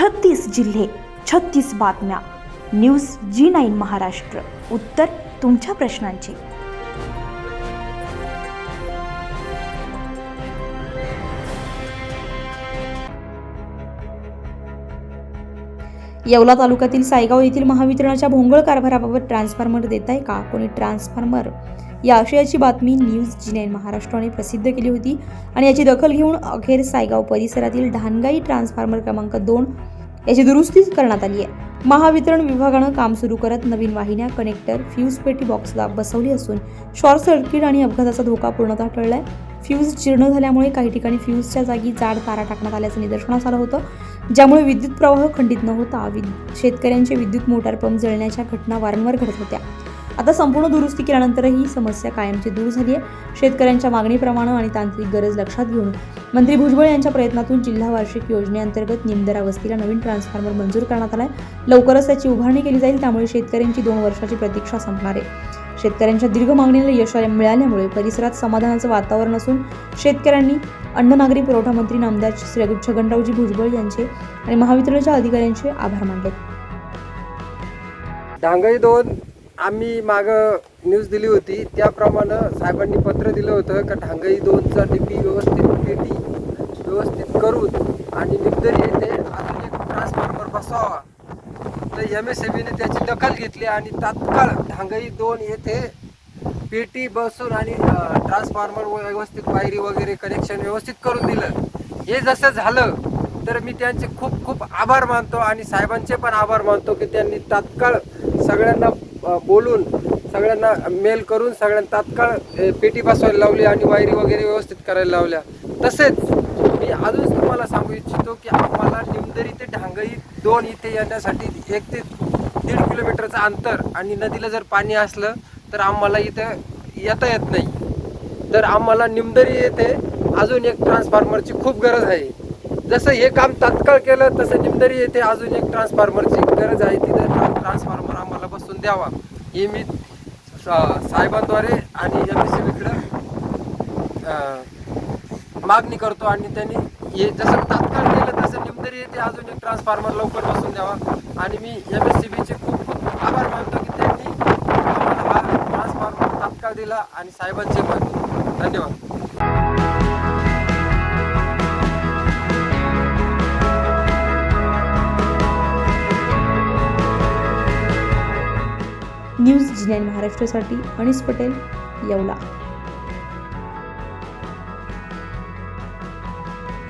छत्तीस जिल्हे छत्तीस बातम्या. News G nine Maharashtra. उत्तर तुमच्या प्रश्नांची. येवला तालुक्यातील सायगाव येथील महावितरणाच्या भोंगळ कारभाराबाबत ट्रान्सफॉर्मर देत आहे का? कोणी ट्रान्सफॉर्मर या आशयाची बातमी न्यूज जी नाईन महाराष्ट्राने प्रसिद्ध केली होती. आणि याची दखल घेऊन अखेर सायगाव परिसरातील धानगाई ट्रान्सफॉर्मर क्रमांक दोन याची दुरुस्ती करण्यात आली आहे. महावितरण विभागानं काम सुरू करत नवीन वाहिन्या कनेक्टर फ्यूज पेटी बॉक्सला बसवली असून शॉर्ट सर्किट आणि अपघाताचा धोका पूर्णतः टळलाय. फ्यूज जीर्ण झाल्यामुळे काही ठिकाणी फ्यूजच्या जागी जाड तारा टाकण्यात आल्याचं निदर्शनास आलं होतं. ज्यामुळे विद्युत प्रवाह खंडित न होता वि शेतकऱ्यांचे विद्युत मोटार पंप जळण्याच्या घटना वारंवार घडत होत्या. आता संपूर्ण दुरुस्ती केल्यानंतरही ही समस्या कायमची दूर झाली आहे. शेतकऱ्यांच्या मागणीप्रमाणे आणि तांत्रिक गरज लक्षात घेऊन मंत्री भुजबळ यांच्या प्रयत्नातून जिल्हा वार्षिक योजनेअंतर्गत निमदरा वस्तीला नवीन ट्रान्सफॉर्मर मंजूर करण्यात आलाय. लवकरच त्याची उभारणी केली जाईल त्यामुळे शेतकऱ्यांची दोन वर्षाची प्रतीक्षा संपणार आहे. शेतकऱ्यांच्या दीर्घ मागणीला यश मिळाल्यामुळे परिसरात समाधानाचं वातावरण असून शेतकऱ्यांनी अन्न नागरी पुरवठा मंत्री नामदार श्री छगनरावजी भुजबळ यांचे आणि महावितरणच्या अधिकाऱ्यांचे आभार मानले. डांगई दोन आम्ही माग न्यूज दिली होती. त्याप्रमाणे साहेबांनी पत्र दिलं होतं का ढांगई दोनचा डीपी व्यवस्थित पेटी व्यवस्थित करून आणि निगदरी येथे अजून एक ट्रान्सफॉर्मर बसवावा तर एम एस बीने त्याची दखल घेतली आणि तात्काळ ढांगई दोन येथे पेटी बसून आणि ट्रान्सफॉर्मर व्यवस्थित वायरी वगैरे कनेक्शन व्यवस्थित करून दिलं. हे जसं झालं तर मी त्यांचे खूप खूप आभार मानतो आणि साहेबांचे पण आभार मानतो की त्यांनी तात्काळ सगळ्यांना बोलून सगळ्यांना मेल करून सगळ्यांना तात्काळ पेटी बसवायला लावली आणि वायरी वगैरे व्यवस्थित करायला लावल्या. तसेच मी अजून तुम्हाला सांगू इच्छितो की आम्हाला निमदरी ते ढांगई दोन इथे येण्यासाठी एक ते दीड किलोमीटरचं अंतर आणि नदीला जर पाणी असलं तर आम्हाला इथं येता येत नाही. तर आम्हाला निमदरी येथे अजून एक ट्रान्सफॉर्मरची खूप गरज आहे. जसं हे काम तात्काळ केलं तसं निमदरी येथे अजून एक ट्रान्सफॉर्मरची गरज आहे. तिथं द्यावा. हे मी सा- साहेबांद्वारे आणि एम एस मागणी करतो आणि त्यांनी हे जसं तात्काळ केलं तसं निमदरी येथे अजून एक ट्रान्सफॉर्मर लवकर बसून द्यावा. आणि मी एम एस सी बीचे खूप खूप आभार मानतो की त्यांनी आम्हाला हा ट्रान्सफॉर्मर तात्काळ दिला आणि साहेबांचे पण धन्यवाद. न्यूज जी महाराष्ट्रासाठी अनिस पटेल येवला.